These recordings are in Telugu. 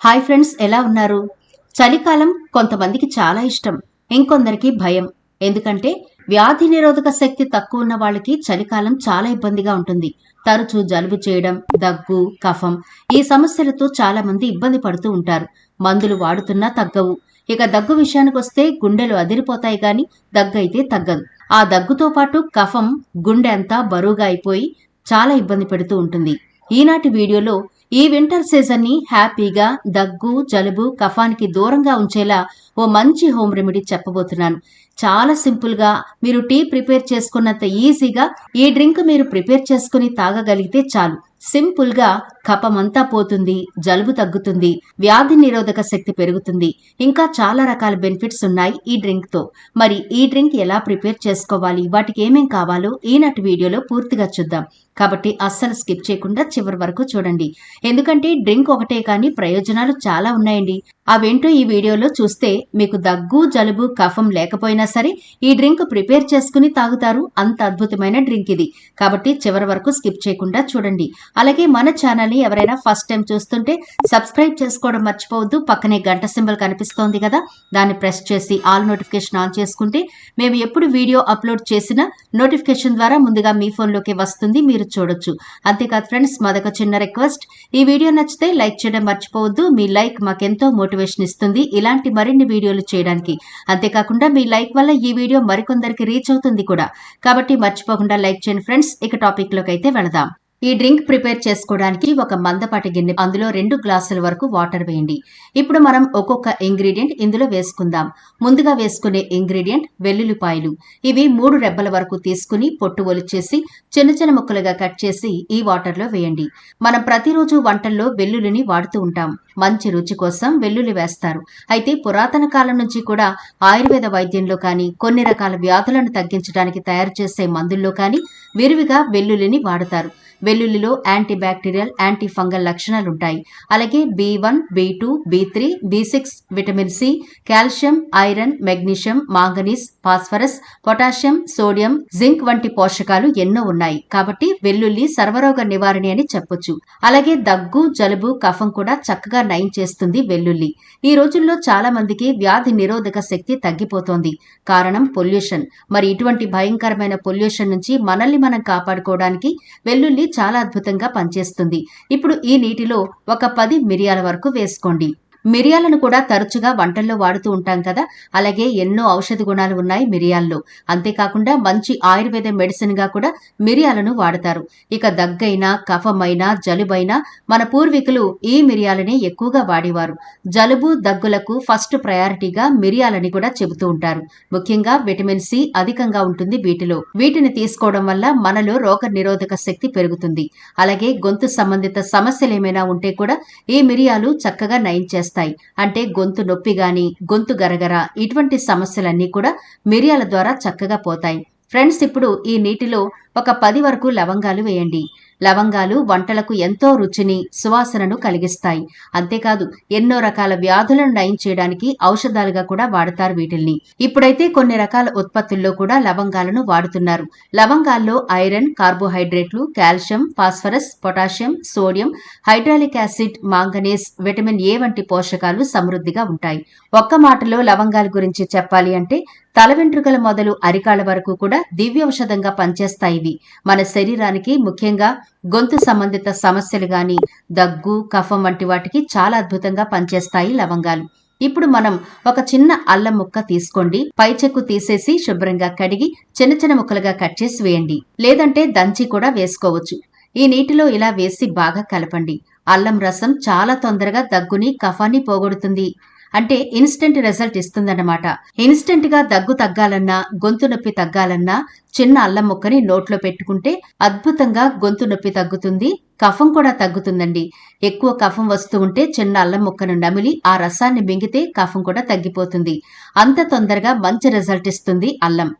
హాయ్ ఫ్రెండ్స్ ఎలా ఉన్నారు? చలికాలం కొంతమందికి చాలా ఇష్టం ఇంకొందరికి భయం. ఎందుకంటే వ్యాధి నిరోధక శక్తి తక్కువ ఉన్న వాళ్ళకి చలికాలం చాలా ఇబ్బందిగా ఉంటుంది. తరచూ జలుబు చేయడం దగ్గు కఫం ఈ సమస్యలతో చాలా మంది ఇబ్బంది పడుతూ ఉంటారు. మందులు వాడుతున్నా తగ్గవు. ఇక దగ్గు విషయానికి వస్తే గుండెలు అదిరిపోతాయి గాని దగ్గు అయితే తగ్గదు. ఆ దగ్గుతో పాటు కఫం గుండె అంతా బరువుగా అయిపోయి చాలా ఇబ్బంది పెడుతూ ఉంటుంది. ఈనాటి వీడియోలో ఈ వింటర్ సీజన్ని హ్యాపీగా దగ్గు జలుబు కఫానికి దూరంగా ఉంచేలా ఓ మంచి హోమ్ రెమెడీ చెప్పబోతున్నాను. చాలా సింపుల్గా మీరు టీ ప్రిపేర్ చేసుకున్నంత ఈజీగా ఈ డ్రింక్ మీరు ప్రిపేర్ చేసుకుని తాగగలిగితే చాలు. సింపుల్గా కఫమంతా పోతుంది జలుబు తగ్గుతుంది వ్యాధి నిరోధక శక్తి పెరుగుతుంది. ఇంకా చాలా రకాల బెనిఫిట్స్ ఉన్నాయి ఈ డ్రింక్తో. మరి ఈ డ్రింక్ ఎలా ప్రిపేర్ చేసుకోవాలి? వాటికి ఏమేం కావాలో ఈనాటి వీడియోలో పూర్తిగా చూద్దాం. కాబట్టి అస్సలు స్కిప్ చేయకుండా చివరి వరకు చూడండి. ఎందుకంటే డ్రింక్ ఒకటే కానీ ప్రయోజనాలు చాలా ఉన్నాయండి. అవేంటో ఈ వీడియోలో చూస్తే మీకు దగ్గు జలుబు కఫం లేకపోయినా సరే ఈ డ్రింక్ ప్రిపేర్ చేసుకుని తాగుతారు. అంత అద్భుతమైన డ్రింక్ ఇది. కాబట్టి చివరి వరకు స్కిప్ చేయకుండా చూడండి. అలాగే మన ఛానల్ని ఎవరైనా ఫస్ట్ టైం చూస్తుంటే సబ్స్క్రైబ్ చేసుకోవడం మర్చిపోవద్దు. పక్కనే గంట సింబల్ కనిపిస్తోంది కదా దాన్ని ప్రెస్ చేసి ఆల్ నోటిఫికేషన్ ఆన్ చేసుకుంటే మేము ఎప్పుడు వీడియో అప్లోడ్ చేసినా నోటిఫికేషన్ ద్వారా ముందుగా మీ ఫోన్లోకి వస్తుంది. మీరు చూడొచ్చు. అంతేకాదు ఫ్రెండ్స్ మాదొక చిన్న రిక్వెస్ట్. ఈ వీడియో నచ్చితే లైక్ చేయడం మర్చిపోవద్దు. మీ లైక్ మాకెంతో మోటివేషన్ ఇస్తుంది ఇలాంటి మరిన్ని వీడియోలు చేయడానికి. అంతేకాకుండా మీ లైక్ వల్ల ఈ వీడియో మరికొందరికి రీచ్ అవుతుంది కూడా. కాబట్టి మర్చిపోకుండా లైక్ చేయండి ఫ్రెండ్స్. ఇక టాపిక్లోకి అయితే వెళదాం. ఈ డ్రింక్ ప్రిపేర్ చేసుకోవడానికి ఒక మందపాటి గిన్నె అందులో రెండు గ్లాసుల వరకు వాటర్ వేయండి. ఇప్పుడు మనం ఒక్కొక్క ఇంగ్రీడియంట్ ఇందులో వేసుకుందాం. ముందుగా వేసుకునే ఇంగ్రీడియంట్ వెల్లుల్లిపాయలు. ఇవి మూడు రెబ్బల వరకు తీసుకుని పొట్టు ఒలిచేసి చిన్న చిన్న ముక్కలుగా కట్ చేసి ఈ వాటర్లో వేయండి. మనం ప్రతిరోజు వంటల్లో వెల్లుల్లిని వాడుతూ ఉంటాం. మంచి రుచి కోసం వెల్లుల్లి వేస్తారు. అయితే పురాతన కాలం నుంచి కూడా ఆయుర్వేద వైద్యంలో కానీ కొన్ని రకాల వ్యాధులను తగ్గించడానికి తయారు చేసే మందుల్లో కానీ విరివిగా వెల్లుల్లిని వాడతారు. వెల్లుల్లిలో యాంటీ బ్యాక్టీరియల్ యాంటీ ఫంగల్ లక్షణాలు ఉంటాయి అలాగే B one B two B three B six vitamin C calcium iron magnesium manganese phosphorus potassium sodium zinc వంటి పోషకాలు ఎన్నో ఉన్నాయి. కాబట్టి వెల్లుల్లి సర్వరోగ నివారణ అని చెప్పొచ్చు. అలాగే దగ్గు జలుబు కఫం కూడా చక్కగా నయం చేస్తుంది వెల్లుల్లి. ఈ రోజుల్లో చాలా మందికి వ్యాధి నిరోధక శక్తి తగ్గిపోతోంది. కారణం పొల్యూషన్. మరి ఇటువంటి భయంకరమైన పొల్యూషన్ నుంచి మనల్ని మనం కాపాడుకోవడానికి వెల్లుల్లి చాలా అద్భుతంగా పనిచేస్తుంది. ఇప్పుడు ఈ నీటిలో ఒక పది మిరియాల వరకు వేసుకోండి. మిరియాలను కూడా తరచుగా వంటల్లో వాడుతూ ఉంటాం కదా. అలాగే ఎన్నో ఔషధ గుణాలు ఉన్నాయి మిరియాల్లో. అంతేకాకుండా మంచి ఆయుర్వేద మెడిసిన్గా కూడా మిరియాలను వాడతారు. ఇక దగ్గైనా కఫమైనా జలుబైనా మన పూర్వీకులు ఈ మిరియాలనే ఎక్కువగా వాడేవారు. జలుబు దగ్గులకు ఫస్ట్ ప్రయారిటీగా మిరియాలని కూడా చెబుతూ ఉంటారు. ముఖ్యంగా విటమిన్ సి అధికంగా ఉంటుంది వీటిలో. వీటిని తీసుకోవడం వల్ల మనలో రోగ నిరోధక శక్తి పెరుగుతుంది. అలాగే గొంతు సంబంధిత సమస్యలు ఏమైనా ఉంటే కూడా ఈ మిరియాలు చక్కగా నయం చేస్తాయి. అంటే గొంతు నొప్పి గాని గొంతు గరగర ఇటువంటి సమస్యలన్నీ కూడా మిరియాల ద్వారా చక్కగా పోతాయి. ఫ్రెండ్స్ ఇప్పుడు ఈ నీటిలో ఒక పది వరకు లవంగాలు వేయండి. లవంగాలు వంటలకు ఎంతో రుచిని సువాసనను కలిగిస్తాయి. అంతేకాదు ఎన్నో రకాల వ్యాధులను నయం చేయడానికి ఔషధాలుగా కూడా వాడతారు వీటిల్ని. ఇప్పుడైతే కొన్ని రకాల ఉత్పత్తుల్లో కూడా లవంగాలను వాడుతున్నారు. లవంగాల్లో ఐరన్ కార్బోహైడ్రేట్లు calcium phosphorus potassium sodium hydraulic acid manganese vitamin A వంటి పోషకాలు సమృద్ధిగా ఉంటాయి. ఒక్క మాటలో లవంగాల గురించి చెప్పాలి అంటే తల వెంట్రుకల మొదలు అరికాళ్ళ వరకు కూడా దివ్యౌషధంగా పనిచేస్తాయి ఇవి. మన శరీరానికి ముఖ్యంగా గొంతు సంబంధిత సమస్యలు కానీ దగ్గు కఫం వంటి వాటికి చాలా అద్భుతంగా పనిచేస్తాయి లవంగాలు. ఇప్పుడు మనం ఒక చిన్న అల్లం ముక్క తీసుకోండి. పై చెక్కు తీసేసి శుభ్రంగా కడిగి చిన్న చిన్న ముక్కలుగా కట్ చేసి వేయండి. లేదంటే దంచి కూడా వేసుకోవచ్చు. ఈ నీటిలో ఇలా వేసి బాగా కలపండి. అల్లం రసం చాలా తొందరగా దగ్గుని కఫాన్ని పోగొడుతుంది. అంటే ఇన్స్టెంట్ రిజల్ట్ ఇస్తుందన్నమాట. ఇన్స్టెంట్గా దగ్గు తగ్గాలన్నా గొంతు నొప్పి తగ్గాలన్నా చిన్న అల్లం ముక్కని నోట్లో పెట్టుకుంటే అద్భుతంగా గొంతు నొప్పి తగ్గుతుంది కఫం కూడా తగ్గుతుందండి. ఎక్కువ కఫం వస్తూ ఉంటే చిన్న అల్లం ముక్కను నమిలి ఆ రసాన్ని మింగితే కఫం కూడా తగ్గిపోతుంది. అంత తొందరగా మంచి రిజల్ట్ ఇస్తుంది అల్లం.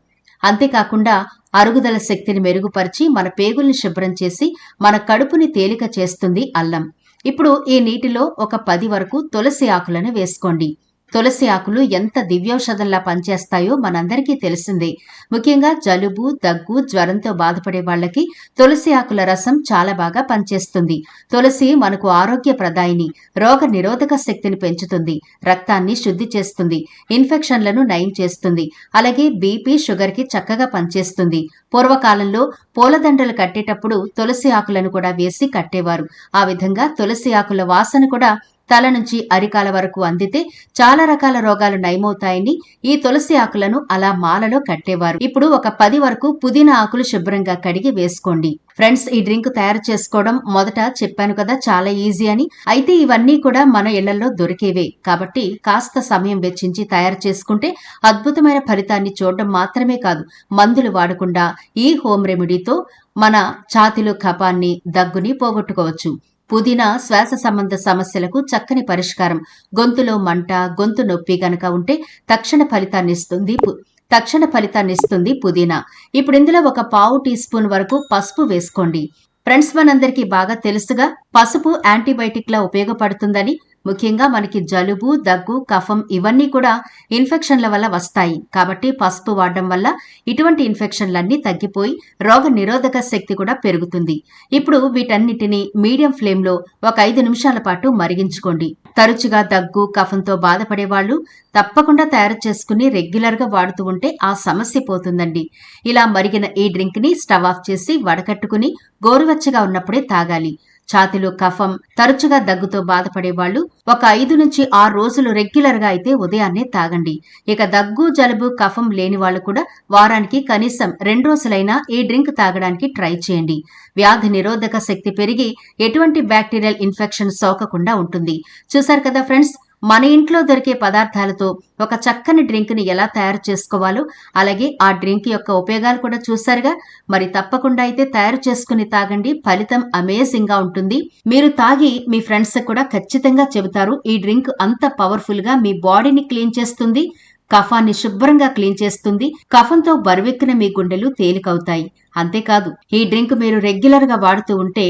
అంతేకాకుండా అరుగుదల శక్తిని మెరుగుపరిచి మన పేగుల్ని శుభ్రం చేసి మన కడుపుని తేలిక చేస్తుంది అల్లం. ఇప్పుడు ఈ నీటిలో ఒక పది వరకు తులసి ఆకులను వేసుకోండి. తులసి ఆకులు ఎంత దివ్యౌషధంలా పనిచేస్తాయో మనందరికీ తెలిసిందే. ముఖ్యంగా జలుబు దగ్గు జ్వరంతో బాధపడే వాళ్ళకి తులసి ఆకుల రసం చాలా బాగా పనిచేస్తుంది. తులసి మనకు ఆరోగ్య ప్రదాయిని రోగ నిరోధక శక్తిని పెంచుతుంది రక్తాన్ని శుద్ధి చేస్తుంది ఇన్ఫెక్షన్లను నయం చేస్తుంది అలాగే బీపీ షుగర్కి చక్కగా పనిచేస్తుంది. పూర్వకాలంలో పూలదండలు కట్టేటప్పుడు తులసి ఆకులను కూడా వేసి కట్టేవారు. ఆ విధంగా తులసి ఆకుల వాసన కూడా తల నుంచి అరికాల వరకు అందితే చాలా రకాల రోగాలు నయమవుతాయని ఈ తులసి ఆకులను అలా మాలలో కట్టేవారు. ఇప్పుడు ఒక పది వరకు పుదీనా ఆకులు శుభ్రంగా కడిగి వేసుకోండి. ఫ్రెండ్స్ ఈ డ్రింక్ తయారు చేసుకోవడం మొదట చెప్పాను కదా చాలా ఈజీ అని. అయితే ఇవన్నీ కూడా మన ఇళ్ళలో దొరికేవే. కాబట్టి కాస్త సమయం వెచ్చించి తయారు చేసుకుంటే అద్భుతమైన ఫలితాన్ని చూడడం మాత్రమే కాదు మందులు వాడకుండా ఈ హోమ్ రెమెడీతో మన ఛాతిలో కపాన్ని దగ్గుని పోగొట్టుకోవచ్చు. పుదీనా శ్వాస సంబంధ సమస్యలకు చక్కని పరిష్కారం. గొంతులో మంట గొంతు నొప్పి గనక ఉంటే తక్షణ ఫలితాన్నిస్తుంది పు- తక్షణ ఫలితాన్నిస్తుంది పుదీనా. ఇప్పుడు ఇందులో ఒక పావు టీ స్పూన్ వరకు పసుపు వేసుకోండి. ఫ్రెండ్స్ మనందరికీ బాగా తెలుసుగా పసుపు యాంటీబయాటిక్ లా ఉపయోగపడుతుందని ముఖ్యంగా మనకి జలుబు దగ్గు కఫం ఇవన్నీ కూడా ఇన్ఫెక్షన్ల వల్ల వస్తాయి. కాబట్టి పసుపు వాడడం వల్ల ఇటువంటి ఇన్ఫెక్షన్లన్నీ తగ్గిపోయి రోగ నిరోధక శక్తి కూడా పెరుగుతుంది. ఇప్పుడు వీటన్నిటిని మీడియం ఫ్లేమ్లో ఒక ఐదు నిమిషాల పాటు మరిగించుకోండి. తరచుగా దగ్గు కఫంతో బాధపడే వాళ్ళు తప్పకుండా తయారు చేసుకుని రెగ్యులర్గా వాడుతూ ఉంటే ఆ సమస్య పోతుందండి. ఇలా మరిగిన ఈ డ్రింక్ని స్టవ్ ఆఫ్ చేసి వడకట్టుకుని గోరువెచ్చగా ఉన్నప్పుడే తాగాలి. ఛాతీలు కఫం తరచుగా దగ్గుతో బాధపడే వాళ్ళు ఒక ఐదు నుంచి ఆరు రోజులు రెగ్యులర్గా అయితే ఉదయాన్నే తాగండి. ఇక దగ్గు జలుబు కఫం లేని వాళ్ళు కూడా వారానికి కనీసం రెండు రోజులైనా ఈ డ్రింక్ తాగడానికి ట్రై చేయండి. వ్యాధి నిరోధక శక్తి పెరిగి ఎటువంటి బ్యాక్టీరియల్ ఇన్ఫెక్షన్ సోకకుండా ఉంటుంది. చూశారు కదా ఫ్రెండ్స్ మన ఇంట్లో దొరికే పదార్థాలతో ఒక చక్కని డ్రింక్ని ఎలా తయారు చేసుకోవాలో అలాగే ఆ డ్రింక్ యొక్క ఉపయోగాలు కూడా చూసారుగా మరి తప్పకుండా అయితే తయారు చేసుకుని తాగండి. ఫలితం అమేజింగ్గా ఉంటుంది. మీరు తాగి మీ ఫ్రెండ్స్ కూడా ఖచ్చితంగా చెబుతారు ఈ డ్రింక్ అంత పవర్ఫుల్గా మీ బాడీని క్లీన్ చేస్తుంది కఫాన్ని శుభ్రంగా క్లీన్ చేస్తుంది కఫంతో బరువెక్కిన మీ గుండెలు తేలికవుతాయి. అంతేకాదు ఈ డ్రింక్ మీరు రెగ్యులర్గా వాడుతూ ఉంటే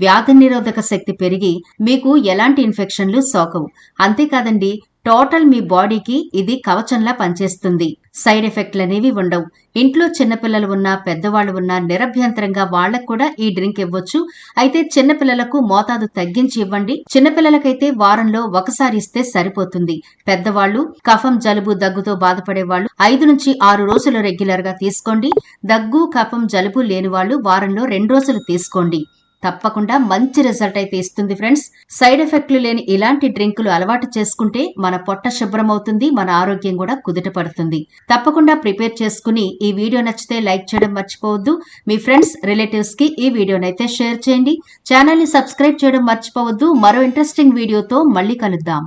వ్యాధి నిరోధక శక్తి పెరిగి మీకు ఎలాంటి ఇన్ఫెక్షన్లు సోకవు. అంతేకాదండి టోటల్ మీ బాడీకి ఇది కవచంలా పనిచేస్తుంది. సైడ్ ఎఫెక్ట్లు అనేవి ఉండవు. ఇంట్లో చిన్నపిల్లలు ఉన్నా పెద్దవాళ్ళు ఉన్నా నిరభ్యంతరంగా వాళ్ళకు కూడా ఈ డ్రింక్ ఇవ్వచ్చు. అయితే చిన్నపిల్లలకు మోతాదు తగ్గించి ఇవ్వండి. చిన్నపిల్లలకైతే వారంలో ఒకసారి ఇస్తే సరిపోతుంది. పెద్దవాళ్ళు కఫం జలుబు దగ్గుతో బాధపడే వాళ్ళు ఐదు నుంచి ఆరు రోజులు రెగ్యులర్గా తీసుకోండి. దగ్గు కఫం జలుబు లేని వాళ్ళు వారంలో రెండు రోజులు తీసుకోండి. తప్పకుండా మంచి రిజల్ట్ అయితే ఇస్తుంది ఫ్రెండ్స్. సైడ్ ఎఫెక్ట్లు లేని ఇలాంటి డ్రింకులు అలవాటు చేసుకుంటే మన పొట్ట శుభ్రమవుతుంది మన ఆరోగ్యం కూడా కుదుట పడుతుంది. తప్పకుండా ప్రిపేర్ చేసుకుని ఈ వీడియో నచ్చితే లైక్ చేయడం మర్చిపోవద్దు. మీ ఫ్రెండ్స్ రిలేటివ్స్కి ఈ వీడియోనైతే షేర్ చేయండి. ఛానల్ని సబ్స్క్రైబ్ చేయడం మర్చిపోవద్దు. మరో ఇంట్రెస్టింగ్ వీడియోతో మళ్ళీ కలుద్దాం.